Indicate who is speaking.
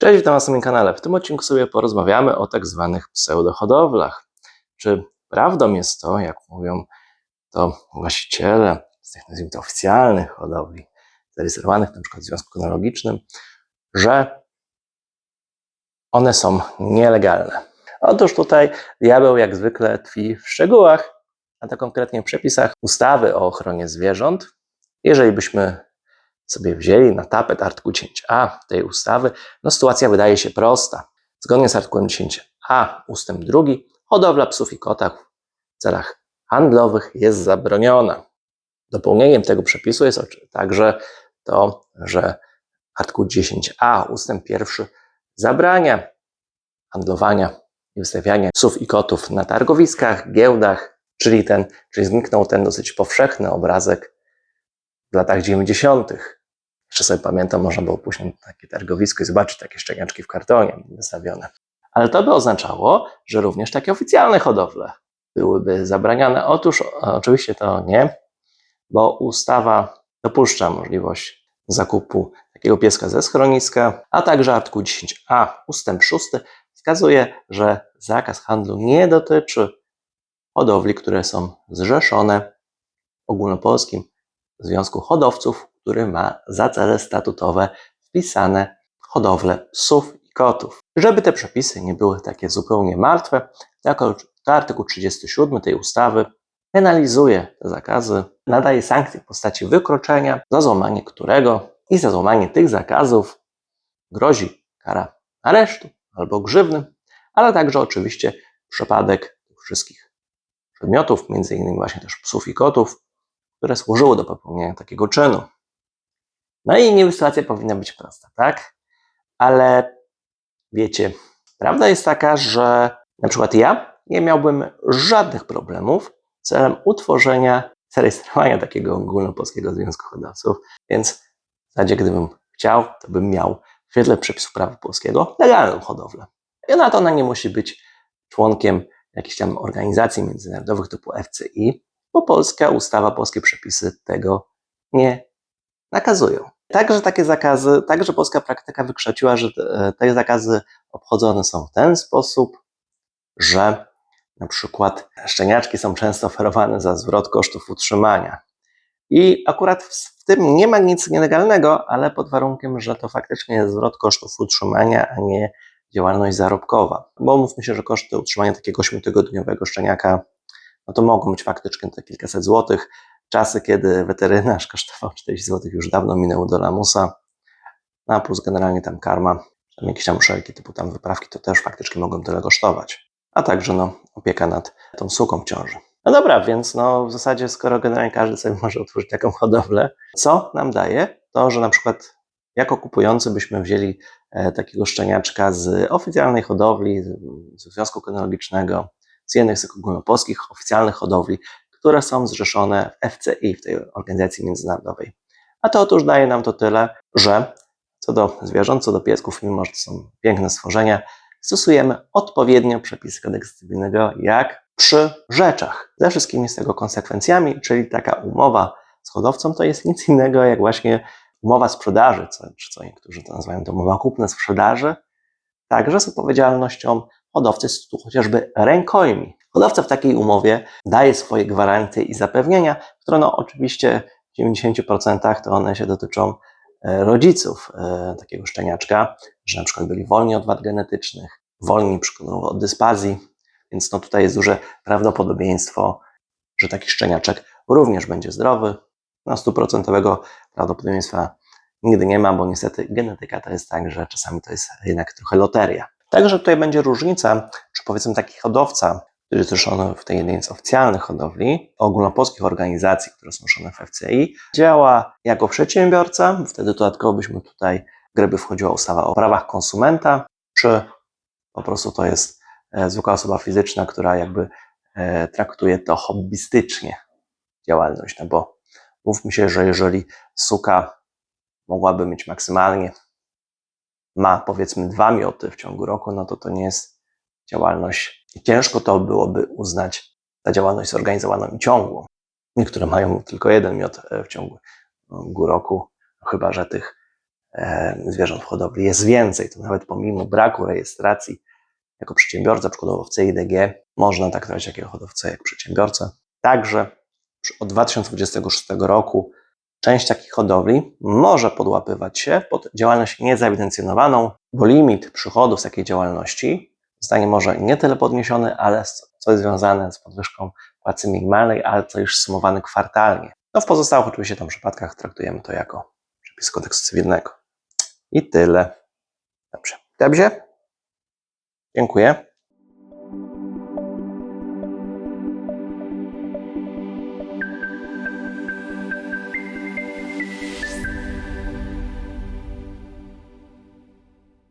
Speaker 1: Cześć, witam Was na moim kanale. W tym odcinku sobie porozmawiamy o tak zwanych pseudohodowlach. Czy prawdą jest to, jak mówią to właściciele z tych nazwijmy to oficjalnych hodowli, zarejestrowanych na przykład w Związku Kynologicznym, że one są nielegalne? Otóż tutaj diabeł jak zwykle tkwi w szczegółach, a to konkretnie w przepisach ustawy o ochronie zwierząt. Jeżeli byśmy sobie wzięli na tapet artykuł 10a tej ustawy, no sytuacja wydaje się prosta. Zgodnie z artykułem 10a ustęp 2 hodowla psów i kotach w celach handlowych jest zabroniona. Dopełnieniem tego przepisu jest także to, że artykuł 10a ustęp 1 zabrania handlowania i wystawiania psów i kotów na targowiskach, giełdach, czyli ten, czyli zniknął ten dosyć powszechny obrazek w latach 90. Jeszcze sobie pamiętam, można było pójść na takie targowisko i zobaczyć takie szczeniaczki w kartonie wystawione. Ale to by oznaczało, że również takie oficjalne hodowle byłyby zabraniane. Otóż oczywiście to nie, bo ustawa dopuszcza możliwość zakupu takiego pieska ze schroniska, a także artykuł 10a ustęp 6 wskazuje, że zakaz handlu nie dotyczy hodowli, które są zrzeszone w ogólnopolskim Związku Hodowców, który ma za cele statutowe wpisane hodowlę psów i kotów. Żeby te przepisy nie były takie zupełnie martwe, artykuł 37 tej ustawy penalizuje te zakazy, nadaje sankcje w postaci wykroczenia, za złamanie którego i za złamanie tych zakazów grozi kara aresztu albo grzywny, ale także oczywiście przypadek wszystkich przedmiotów, między innymi właśnie też psów i kotów, które służyły do popełnienia takiego czynu. No i niby sytuacja powinna być prosta, tak? Ale wiecie, prawda jest taka, że na przykład ja nie miałbym żadnych problemów celem utworzenia, zarejestrowania takiego ogólnopolskiego związku hodowców, więc w zasadzie gdybym chciał, to bym miał w świetle przepisów prawa polskiego legalną hodowlę. I na to ona nie musi być członkiem jakichś tam organizacji międzynarodowych typu FCI, bo polska ustawa, polskie przepisy tego nie nakazują. Także takie zakazy, także polska praktyka wykształciła, że te zakazy obchodzone są w ten sposób, że na przykład szczeniaczki są często oferowane za zwrot kosztów utrzymania. I akurat w tym nie ma nic nielegalnego, ale pod warunkiem, że to faktycznie jest zwrot kosztów utrzymania, a nie działalność zarobkowa. Bo mówmy się, że koszty utrzymania takiego 8-tygodniowego szczeniaka, no to mogą być faktycznie te kilkaset złotych, Czasy, kiedy weterynarz kosztował 40 zł, już dawno minęły do lamusa, no, plus generalnie tam karma, tam jakieś tam muszelki typu tam wyprawki, to też faktycznie mogą tyle kosztować. A także no, opieka nad tą suką ciąży. No dobra, więc no, w zasadzie skoro generalnie każdy sobie może otworzyć taką hodowlę, co nam daje? To, że na przykład jako kupujący byśmy wzięli e, takiego szczeniaczka z oficjalnej hodowli, z Związku Kynologicznego, z jednych z ogólnopolskich oficjalnych hodowli, które są zrzeszone w FCI, w tej organizacji międzynarodowej. A to otóż daje nam to tyle, że co do zwierząt, co do piesków, mimo że to są piękne stworzenia, stosujemy odpowiednio przepisy kodeksu cywilnego, jak przy rzeczach, ze wszystkimi z tego konsekwencjami, czyli taka umowa z hodowcą to jest nic innego jak właśnie umowa sprzedaży, co, czy co niektórzy to nazywają to umowa kupna-sprzedaży, także z odpowiedzialnością hodowcy chociażby rękojmi. Hodowca w takiej umowie daje swoje gwarancje i zapewnienia, które no oczywiście w 90% to one się dotyczą e, rodziców e, takiego szczeniaczka, że na przykład byli wolni od wad genetycznych, wolni przykładowo od dyspazji, więc no tutaj jest duże prawdopodobieństwo, że taki szczeniaczek również będzie zdrowy. No stuprocentowego prawdopodobieństwa nigdy nie ma, bo niestety genetyka to jest tak, że czasami to jest jednak trochę loteria. Także tutaj będzie różnica, czy powiedzmy taki hodowca który jest zrzeszony w tej jednej z oficjalnych hodowli, ogólnopolskich organizacji, które są zrzeszone w FCI, działa jako przedsiębiorca, wtedy dodatkowo byśmy tutaj w grę by wchodziła ustawa o prawach konsumenta, czy po prostu to jest e, zwykła osoba fizyczna, która jakby e, traktuje to hobbystycznie działalność, no bo mówmy się, że jeżeli suka mogłaby mieć maksymalnie, ma powiedzmy dwa mioty w ciągu roku, no to to nie jest działalność. Ciężko to byłoby uznać za działalność zorganizowaną i ciągłą. Niektóre mają tylko jeden miot e, w ciągu roku, chyba że tych e, zwierząt w hodowli jest więcej. To nawet pomimo braku rejestracji jako przedsiębiorca, przykładowo w CIDG, można traktować takiego hodowcę jak przedsiębiorcę. Także przy- od 2026 roku część takich hodowli może podłapywać się pod działalność niezaewidencjonowaną, bo limit przychodów z takiej działalności zostanie może nie tyle podniesiony, ale co jest związane z podwyżką płacy minimalnej, ale co już sumowany kwartalnie. No w pozostałych oczywiście tam przypadkach traktujemy to jako przepis kodeksu cywilnego. I tyle. Dobrze. Dobrze? Dziękuję.